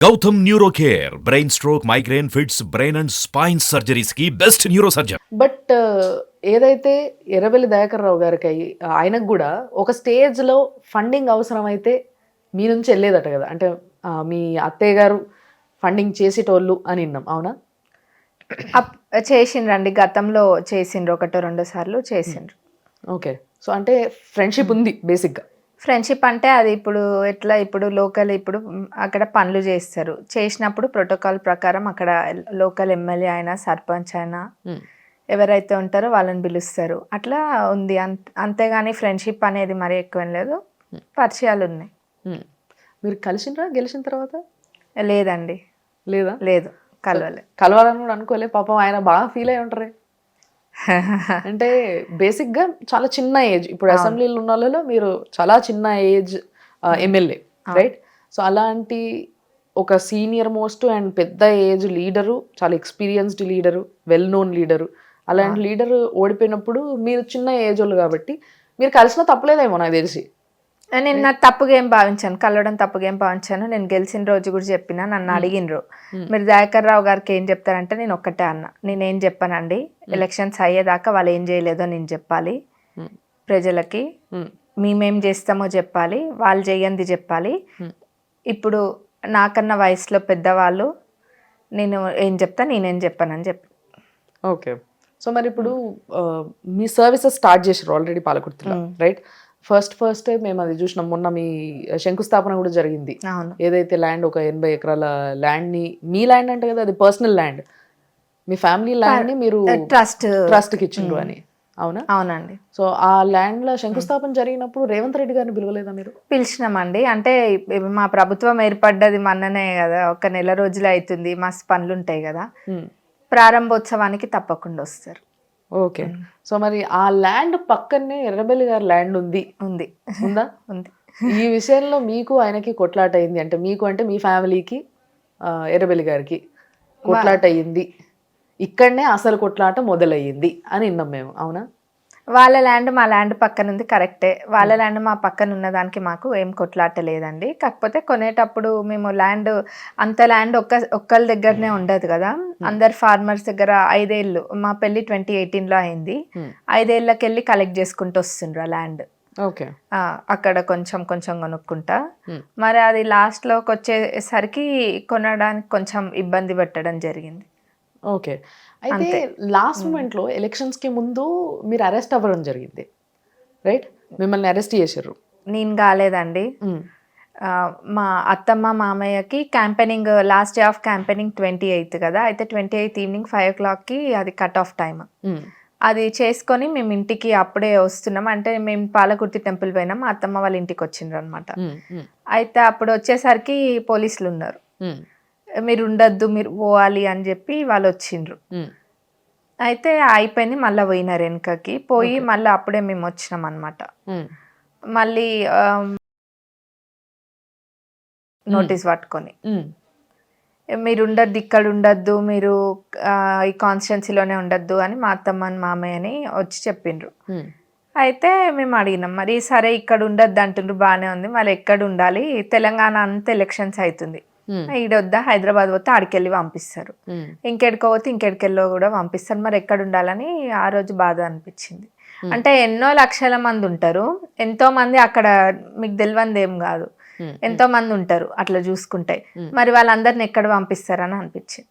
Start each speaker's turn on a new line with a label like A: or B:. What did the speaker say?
A: Gautam neuro care brain stroke migraine fits brain and spine సర్జరీస్కి best neuro surgeon
B: but ఏదైతే ఎర్రబెల్లి దయాకర్ రావు గారికి అయ్యి ఆయనకు కూడా ఒక స్టేజ్లో ఫండింగ్ అవసరమైతే మీ నుంచి వెళ్ళేదట కదా. అంటే మీ అత్తయ్య గారు ఫండింగ్ చేసేటోళ్ళు అని విన్నాం అవునా?
C: అప్ చేసిండ్రండి గతంలో చేసిండ్రు ఒకటో రెండో సార్లు చేసిండ్రు.
B: ఓకే. సో అంటే ఫ్రెండ్షిప్ ఉంది బేసిక్గా.
C: ఫ్రెండ్షిప్ అంటే అది ఇప్పుడు ఎట్లా ఇప్పుడు లోకల్ ఇప్పుడు అక్కడ పనులు చేస్తారు. చేసినప్పుడు ప్రోటోకాల్ ప్రకారం అక్కడ లోకల్ ఎమ్మెల్యే అయినా సర్పంచ్ అయినా ఎవరైతే ఉంటారో వాళ్ళని పిలుస్తారు. అట్లా ఉంది. అంత అంతేగాని ఫ్రెండ్షిప్ అనేది మరి ఎక్కువ లేదు. పరిచయాలు ఉన్నాయి.
B: మీరు కలిసిండ్రా? గెలిచిన తర్వాత?
C: లేదండి.
B: లేదా?
C: లేదు. కలవలే.
B: కలవాలని కూడా అనుకోలే. పాపం ఆయన బాగా ఫీల్ అయి ఉంటారే. అంటే బేసిక్గా చాలా చిన్న ఏజ్. ఇప్పుడు అసెంబ్లీలో ఉన్న వాళ్ళలో మీరు చాలా చిన్న ఏజ్ ఎమ్మెల్యే రైట్? సో అలాంటి ఒక సీనియర్ మోస్ట్ అండ్ పెద్ద ఏజ్ లీడరు చాలా experienced leader well known leader. అలాంటి లీడర్ ఓడిపోయినప్పుడు మీరు చిన్న ఏజ్ వాళ్ళు కాబట్టి మీరు కలిసిన తప్పలేదేమో నాకు తెలిసి.
C: నేను నా తప్పుగా ఏం భావించాను కలవడం తప్పుగా ఏం భావించాను నేను గెలిచిన రోజు కూడా చెప్పిన నన్ను అడిగినరు. మీరు దయాకర్ రావు గారికి ఏం చెప్తారంటే నేను ఒక్కటే అన్న. నేనేం చెప్పానండి. ఎలక్షన్స్ అయ్యేదాకా వాళ్ళు ఏం చేయలేదో నేను చెప్పాలి. ప్రజలకి. మేమేం చేస్తామో చెప్పాలి. వాళ్ళు చేయంది చెప్పాలి. ఇప్పుడు నాకన్నా వయసులో పెద్దవాళ్ళు నేను ఏం చెప్తా నేనేం చెప్పానని చెప్పి.
B: ఓకే. సో మరి ఇప్పుడు మీ. సర్వీసెస్ స్టార్ట్ చేసారు ఆల్రెడీ పాలకుర్తిలో రైట్ ఫస్ట్ ఫస్ట్ మేము అది చూసినాం. మొన్న మీ శంకుస్థాపన కూడా జరిగింది.
C: అవును.
B: ఏదైతే ల్యాండ్ ఒక ఎనభై ఎకరాల ల్యాండ్ని మీ ల్యాండ్ అంటే కదా అది పర్సనల్ ల్యాండ్. మీ ఫ్యామిలీ ల్యాండ్ని మీరు
C: ట్రస్ట్
B: ట్రస్ట్. కి ఇచ్చిండ్రు అని. అవునా?
C: అవునండి.
B: సో ఆ ల్యాండ్లో శంకుస్థాపన జరిగినప్పుడు రేవంత్ రెడ్డి గారిని పిలవలేదా మీరు?
C: పిలిచినామండి. అంటే మా ప్రభుత్వం ఏర్పడ్డది మొన్ననే కదా ఒక నెల రోజులు అవుతుంది మస్తు పనులు ఉంటాయి కదా ప్రారంభోత్సవానికి తప్పకుండా వస్తారు.
B: ఓకే. సో మరి ఆ ల్యాండ్ పక్కనే ఎర్రబెల్లి గారి ల్యాండ్ ఉంది.
C: ఉంది.
B: ఉందా?
C: ఉంది.
B: ఈ విషయంలో మీకు ఆయనకి కొట్లాట అయింది అంటే మీకు అంటే మీ ఫ్యామిలీకి ఎర్రబెల్లి గారికి కొట్లాట అయ్యింది ఇక్కడనే అసలు కొట్లాట మొదలయ్యింది అని విన్నాం మేము. అవునా?
C: వాళ్ళ ల్యాండ్ మా ల్యాండ్ పక్కన ఉంది కరెక్టే. వాళ్ళ ల్యాండ్ మా పక్కన ఉన్న దానికి మాకు ఏం కొట్లాట లేదండి కాకపోతే కొనేటప్పుడు మేము ల్యాండ్ అంత ల్యాండ్ ఒక్క ఒక్కళ్ళ దగ్గరనే ఉండదు కదా. అందరు ఫార్మర్స్ దగ్గర ఐదేళ్ళు మా పెళ్ళి ట్వంటీ ఎయిటీన్లో అయింది.
B: Hmm.
C: ఐదేళ్ళకి వెళ్ళి కలెక్ట్ చేసుకుంటూ వస్తుండ్రు ఆ ల్యాండ్.
B: ఓకే.
C: అక్కడ కొంచెం కొంచెం కొనుక్కుంటా. మరి అది లాస్ట్లోకి వచ్చేసరికి కొనడానికి కొంచెం ఇబ్బంది పెట్టడం జరిగింది.
B: ఓకే. అయితే లాస్ట్ మూమెంట్లో ఎలక్షన్స్కి ముందు మీరు అరెస్ట్ అవ్వడం జరిగింది. రైట్? మిమ్మల్ని అరెస్ట్ చేశారు.
C: నేను కాలేదండి. మా అత్తమ్మ మామయ్యకి campaigning last day of campaigning twenty eighth కదా. అయితే ట్వంటీ ఎయిత్ ఈవినింగ్ ఫైవ్ ఓ క్లాక్కి అది కట్ ఆఫ్ టైమ్. అది చేసుకొని మేము ఇంటికి అప్పుడే వస్తున్నాం. అంటే మేము పాలకుర్తి టెంపుల్ పోయినాం. మా అత్తమ్మ వాళ్ళ ఇంటికి వచ్చిండ్రు అనమాట అయితే అప్పుడు వచ్చేసరికి పోలీసులు ఉన్నారు. మీరు ఉండొద్దు మీరు పోవాలి అని చెప్పి వాళ్ళు వచ్చిండ్రు అయితే అయిపోయింది మళ్ళీ పోయినారు వెనకకి పోయి మళ్ళీ అప్పుడే మేము వచ్చినాం అనమాట మళ్ళీ నోటీస్ పట్టుకొని. మీరు ఉండద్దు ఇక్కడ ఉండద్దు మీరు ఈ కాన్స్టిట్యున్సీలోనే ఉండద్దు అని మా అత్తమ్మ అని మామయ్యని వచ్చి చెప్పిండ్రు. అయితే మేము అడిగినాం మరి సరే ఇక్కడ ఉండద్దు అంటుండ్రు బాగానే ఉంది మరి ఎక్కడ ఉండాలి తెలంగాణ అంతా ఎలక్షన్స్ అవుతుంది ఈడొద్దా హైదరాబాద్ పోతే ఆడికెళ్ళి పంపిస్తారు. ఇంకెడికో పోతే ఇంకెడికెళ్ళో కూడా పంపిస్తారు. మరి ఎక్కడ ఉండాలని ఆ రోజు బాధ అనిపించింది. అంటే ఎన్నో లక్షల మంది ఉంటారు. ఎంతో మంది అక్కడ మీకు తెలియంది ఏం కాదు. ఎంతో మంది ఉంటారు అట్లా చూసుకుంటే. మరి వాళ్ళందరిని ఎక్కడ పంపిస్తారని అనిపించింది.